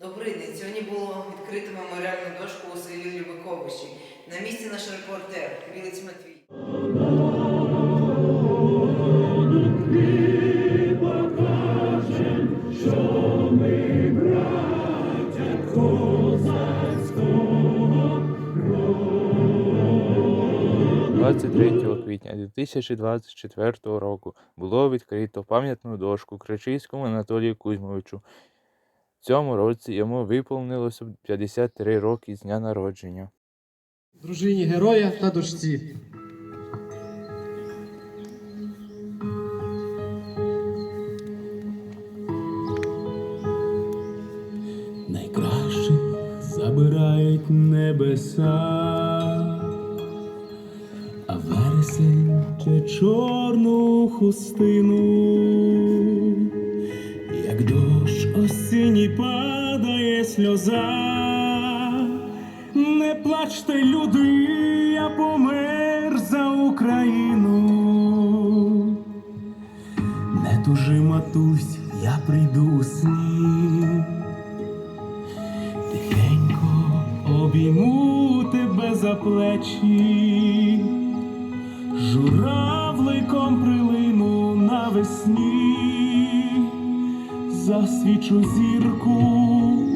Добрий день. Сьогодні було відкрито меморіальну дошку у селі Любиковичі. На місці наш репортер Білець Матвій. – 23 квітня 2024 року було відкрито пам'ятну дошку Кричийському Анатолію Кузьмовичу. Цьому році йому виповнилося 53 роки з дня народження. дружині героя та дочці. найкращих забирають небеса, а вересень чи чорну хустину, обійму тебе за плечі, журавликом прилину навесні, засвічу зірку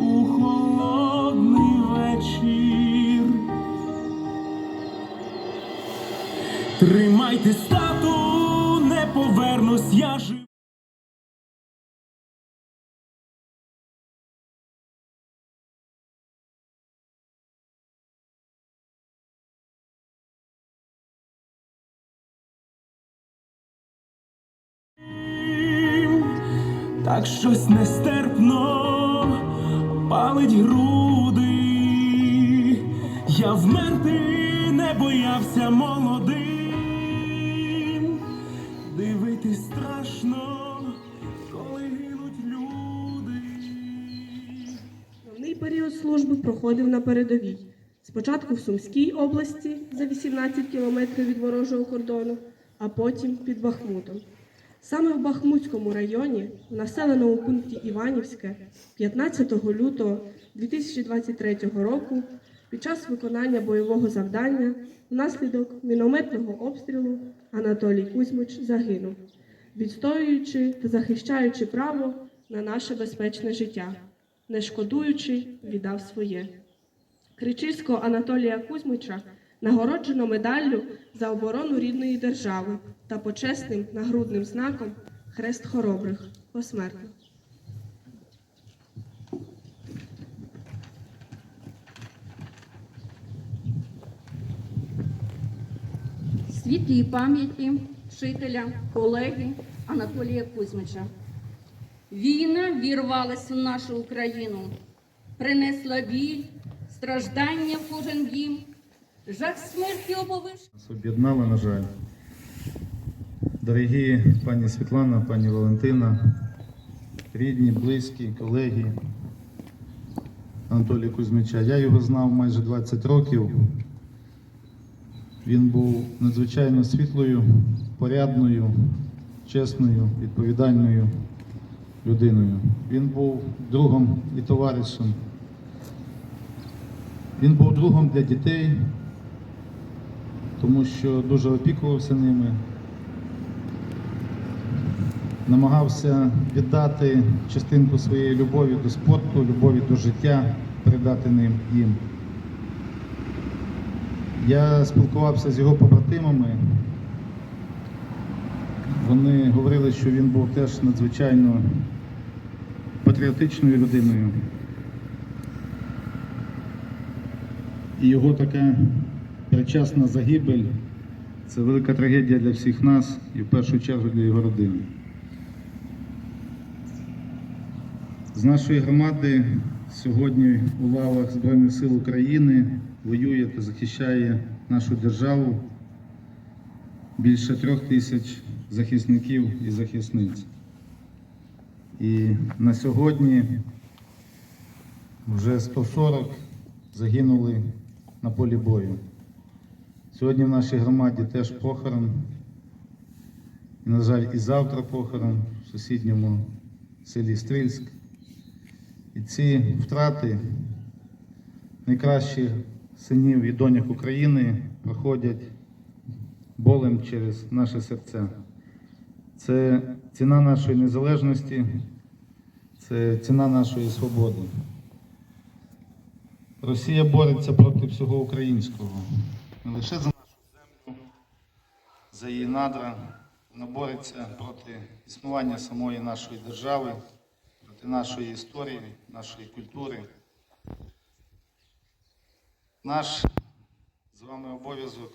у холодний вечір. Тримайте Так щось нестерпно палить груди. Я вмерти не боявся молодим. Дивитись страшно, коли гинуть люди. Основний період служби проходив на передовій. Спочатку в Сумській області за 18 кілометрів від ворожого кордону, а потім під Бахмутом. Саме в Бахмутському районі, в населеному пункті Іванівське, 15 лютого 2023 року, під час виконання бойового завдання внаслідок мінометного обстрілу Анатолій Кузьмич загинув, відстоюючи та захищаючи право на наше безпечне життя не шкодуючи, віддав своє. Кричильського Анатолія Кузьмича нагороджено медаллю за оборону рідної держави та почесним нагрудним знаком Хрест Хоробрих посмертно. світлій пам'яті вчителя, колеги Анатолія Кузьмича. Війна вірвалась у нашу Україну, принесла біль, страждання в кожен дім, жах смерті оповиш. Нас об'єднала, на жаль. Дорогі пані Світлана, пані Валентина, рідні, близькі, колеги Анатолія Кузьмича. Я його знав майже 20 років. Він був надзвичайно світлою, порядною, чесною, відповідальною людиною. Він був другом і товаришем. Він був другом для дітей, тому що дуже опікувався ними, намагався віддати частинку своєї любові до спорту, любові до життя, передати ним їм. Я спілкувався з його побратимами. Вони говорили, що він був теж надзвичайно патріотичною людиною. І його така причасна загибель це велика трагедія для всіх нас і в першу чергу для його родини. З нашої громади сьогодні у лавах Збройних сил України воює та захищає нашу державу більше трьох тисяч захисників і захисниць. І на сьогодні вже 140 загинули на полі бою. Сьогодні в нашій громаді теж похорон. І, на жаль, і завтра похорон в сусідньому селі Стрільськ. І ці втрати найкращих синів і доньок України проходять болем через наше серця. Це ціна нашої незалежності, це ціна нашої свободи. Росія бореться проти всього українського. Не лише за нашу землю, за її надра. Вона бореться проти існування самої нашої держави, проти нашої історії, нашої культури. Наш з вами обов'язок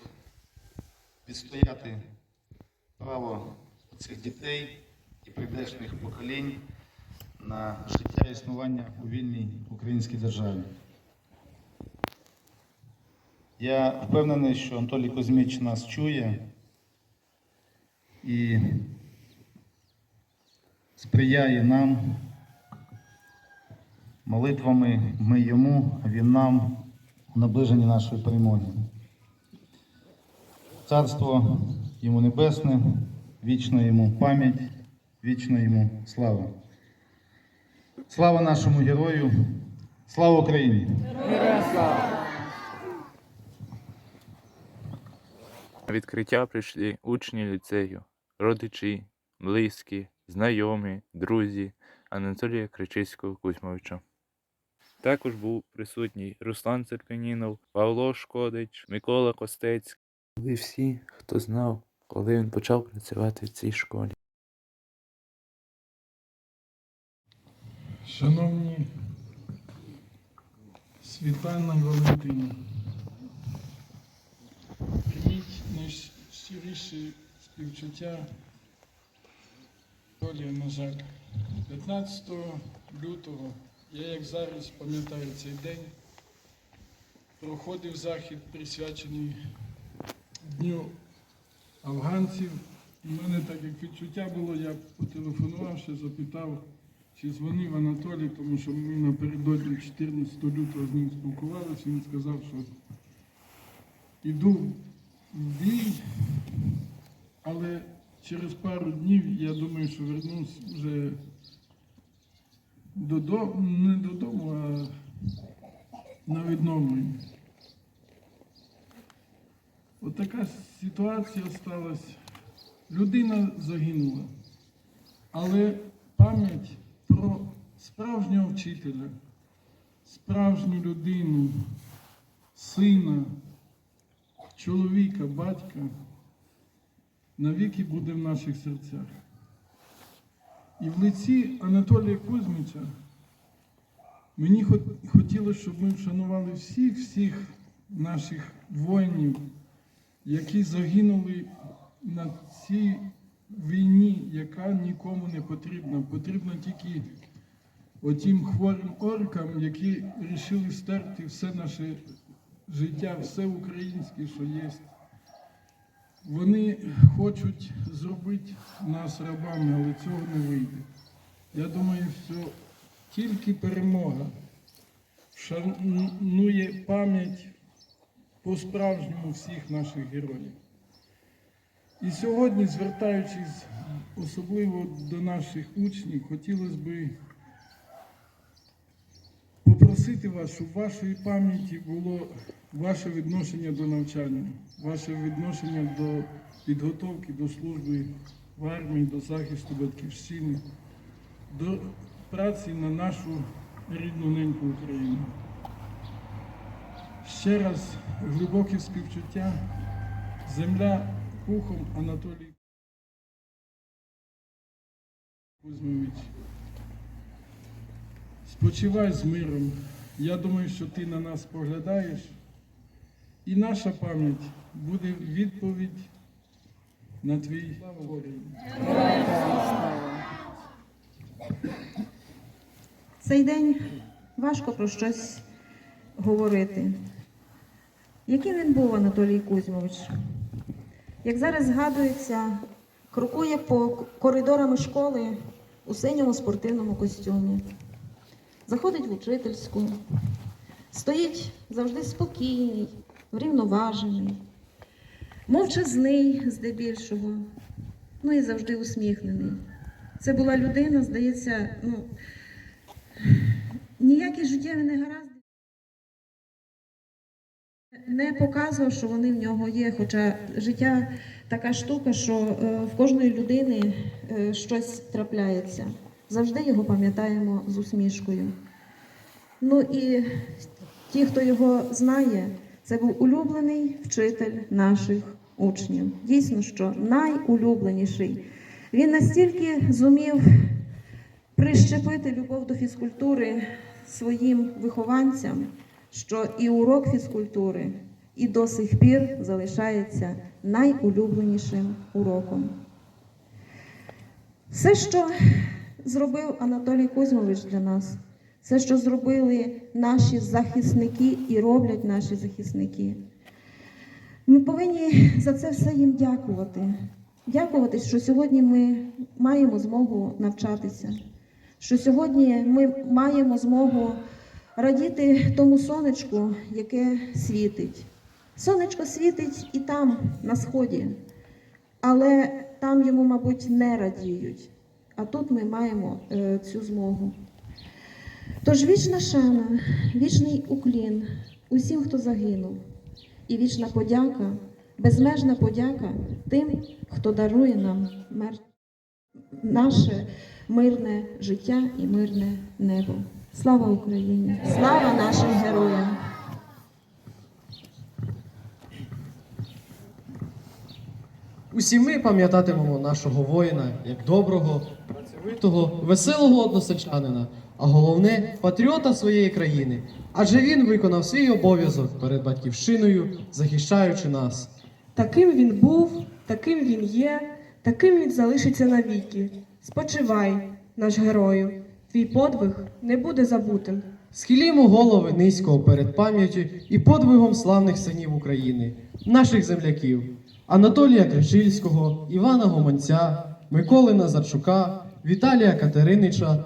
відстояти право цих дітей і прийдешніх поколінь на життя і існування у вільній українській державі. Я впевнений, що Анатолій Кузьміч нас чує і сприяє нам молитвами ми йому, а він нам у наближенні нашої перемоги. Царство йому небесне, вічна йому пам'ять, вічна йому слава. Слава нашому герою, слава Україні! На відкриття прийшли учні ліцею, родичі, близькі, знайомі, друзі Анатолія Кричиського Кузьмовича. Також був присутній Руслан Церканінов, Павло Шкодич, Микола Костець. Були всі, хто знав, коли він почав працювати в цій школі. Шановні Світлана Валентина, найщиріші співчуття долі, на жаль. 15 лютого, я як зараз пам'ятаю цей день, проходив захід, присвячений Дню афганців. У мене так як відчуття було, я потелефонував, ще запитав, чи дзвонив Анатолій, тому що ми напередодні 14 лютого з ним спілкувалися, він сказав, що йду в бій, але через пару днів я думаю, що вернусь вже додому, не додому, а на відновлення. Отака ситуація сталася. Людина загинула, але пам'ять про справжнього вчителя, справжню людину, сина, чоловіка, батька навіки буде в наших серцях. І в лиці Анатолія Кузьмича мені хотілося, щоб ми вшанували всіх всіх наших воїнів, які загинули на цій війні, яка нікому не потрібна. Потрібно тільки отім хворим оркам, які вирішили стерти все наше життя, все українське, що є. Вони хочуть зробити нас рабами, але цього не вийде. Я думаю, що тільки перемога вшанує пам'ять по-справжньому всіх наших героїв. І сьогодні, звертаючись особливо до наших учнів, хотілося б попросити вас, щоб вашої пам'яті було ваше відношення до навчання, ваше відношення до підготовки до служби в армії, до захисту батьківщини, до праці на нашу рідну неньку Україну. Ще раз глибоке співчуття. Земля пухом Анатолій Кузьмович. Спочивай з миром. Я думаю, що ти на нас поглядаєш. І наша пам'ять буде відповідь на твій слава Україні. Цей день важко про щось говорити. Яким він був Анатолій Кузьмович? Як зараз згадується, крокує по коридорами школи у синьому спортивному костюмі, заходить в учительську, стоїть завжди спокійний, врівноважений, мовчазний здебільшого, ну і завжди усміхнений. Це була людина, здається, ну, ніякі життєві негаразди не показував, що вони в нього є. Хоча життя така штука, що е, в кожної людини е, щось трапляється. Завжди його пам'ятаємо з усмішкою. Ну і ті, хто його знає, це був улюблений вчитель наших учнів. Дійсно, що найулюбленіший. Він настільки зумів прищепити любов до фізкультури своїм вихованцям, що і урок фізкультури і до сих пір залишається найулюбленішим уроком. Все, що зробив Анатолій Кузьмович для нас, все, що зробили наші захисники і роблять наші захисники. Ми повинні за це все їм дякувати. Дякувати, що сьогодні ми маємо змогу навчатися, що сьогодні ми маємо змогу радіти тому сонечку, яке світить. Сонечко світить і там, на сході, але там йому, мабуть, не радіють. А тут ми маємо е, цю змогу. Тож вічна шана, вічний уклін усім, хто загинув, і вічна подяка, безмежна подяка тим, хто дарує нам мер... наше мирне життя і мирне небо. Слава Україні! Слава нашим героям! Усі ми пам'ятатимемо нашого воїна як доброго, працьовитого, веселого односельчанина, а головне патріота своєї країни. Адже він виконав свій обов'язок перед батьківщиною, захищаючи нас. Таким він був, таким він є, таким він залишиться навіки. Спочивай, наш герою, твій подвиг не буде забутим. Схилімо голови низько перед пам'яттю і подвигом славних синів України, наших земляків Анатолія Кричильського, Івана Гомонця, Миколи Назарчука, Віталія Катеринича,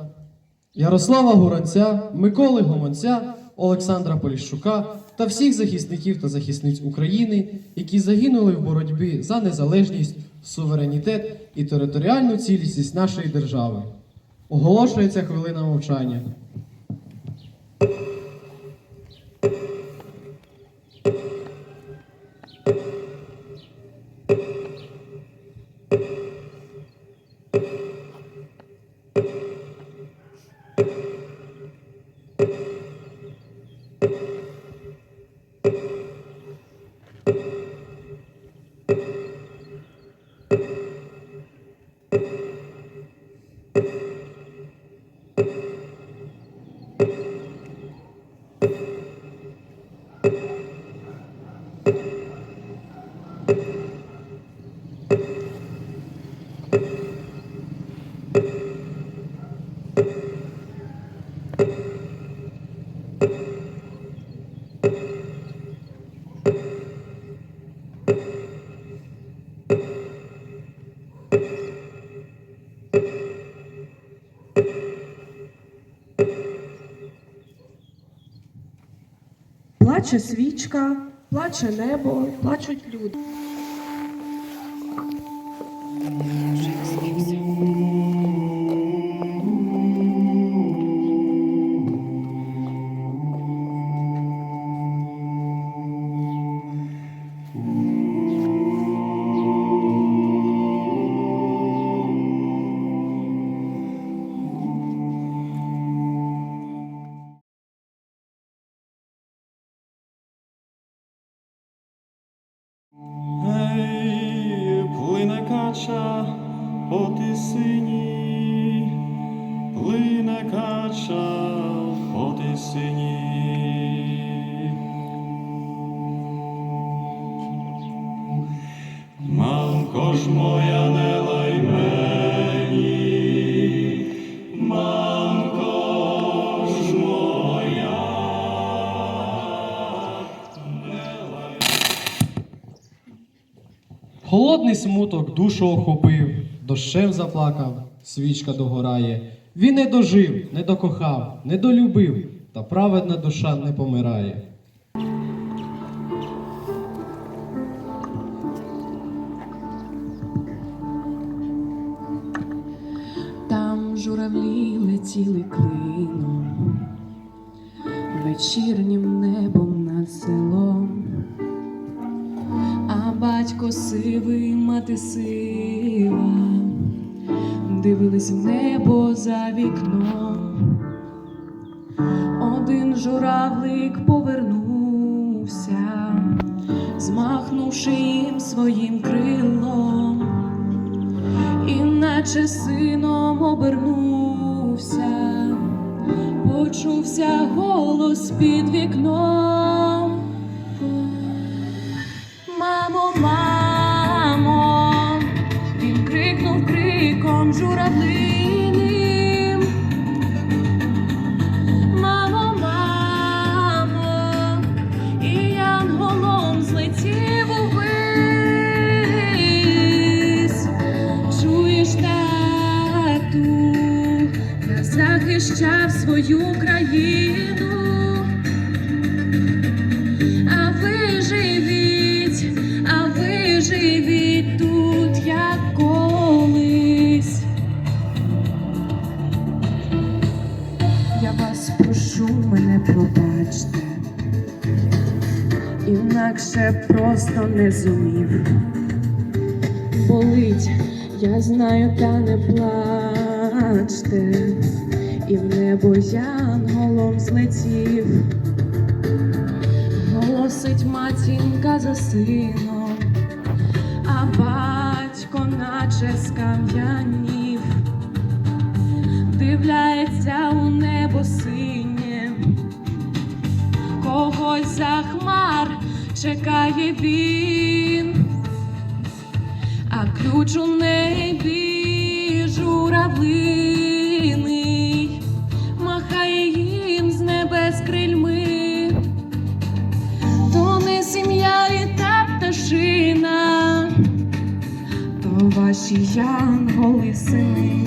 Ярослава Гуранця, Миколи Гомонця, Олександра Поліщука та всіх захисників та захисниць України, які загинули в боротьбі за незалежність, суверенітет і територіальну цілісність нашої держави. Оголошується хвилина мовчання. Плаче свічка, плаче небо, плачуть люди. Плине кача по тисині. Мамко ж моя не лай мені, мамко ж моя, не лай Холодний смуток душу охопив, дощем заплакав, свічка догорає. Він не дожив, не докохав, не долюбив, та праведна душа не помирає. Там журавлі летіли клином, вечірнім небом над селом, а батько сивий, мати сива, дивились в небо за вікном. Один журавлик повернувся, змахнувши їм своїм крилом, і наче сином обернувся, почувся голос під вікном. Журавлиним. Мамо, мамо, і янголом злетів увись. Чуєш, тату, я захищав свою країну. Інакше просто не зумів. Болить, я знаю, та не плачте, і в небо янголом злетів. Голосить матінка за сином, а батько наче скам'янів дивляється у небо синє, когось за хмар чекає він, а ключ у небі журавлиний, махає їм з небес крильми, то не сім'я і та пташина, то ваші янголи сини.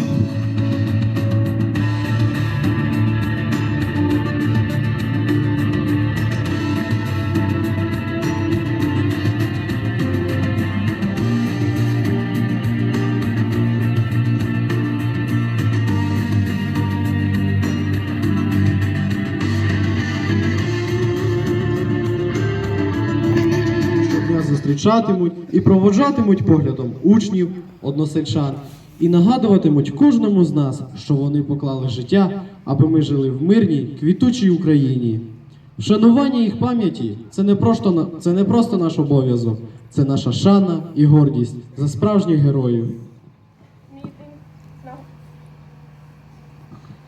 Зустрічатимуть і проводжатимуть поглядом учнів, односельчан і нагадуватимуть кожному з нас, що вони поклали життя, аби ми жили в мирній, квітучій Україні. Вшанування їх пам'яті це не просто це не просто наш обов'язок, це наша шана і гордість за справжніх героїв.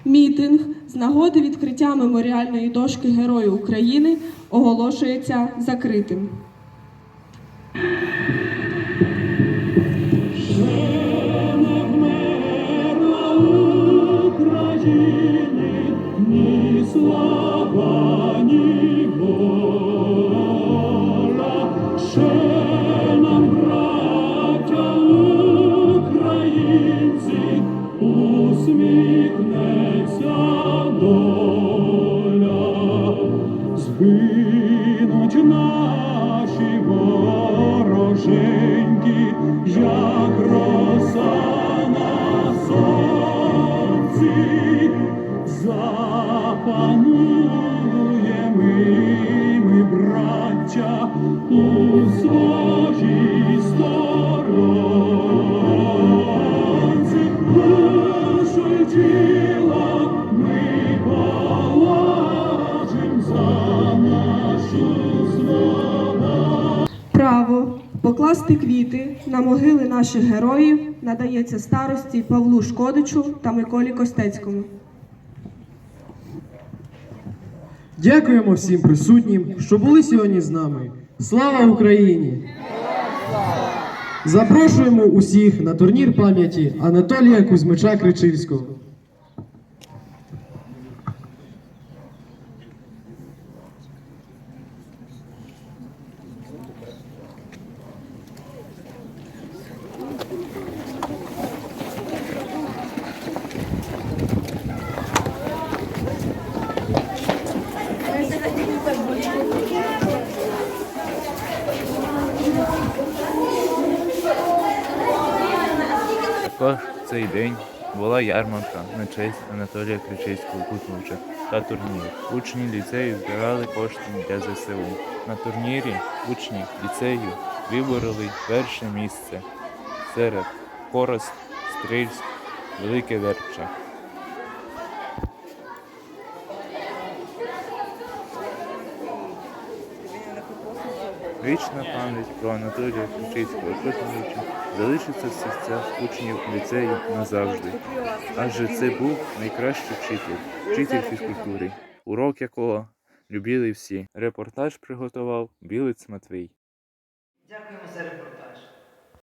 Мітинг з нагоди відкриття меморіальної дошки Герою України оголошується закритим. Ні слава, на могили наших героїв надається старості Павлу Шкодичу та Миколі Костецькому. Дякуємо всім присутнім, що були сьогодні з нами. Слава Україні! Запрошуємо усіх на турнір пам'яті Анатолія Кузьмича Кричильського. Також в цей день була ярмарка на честь Анатолія Кричевського Кутмовича та турнір. Учні ліцею збирали кошти для ЗСУ. На турнірі учні ліцею вибороли перше місце серед Хорост, Стрільськ, Велике Вербча. Вічна пам'ять про Анатолія Кричицького Петровича залишиться в серцях учнів ліцею назавжди. Адже це був найкращий вчитель, вчитель фізкультури, урок якого любили всі. Репортаж приготував Білець Матвій. Дякуємо за репортаж.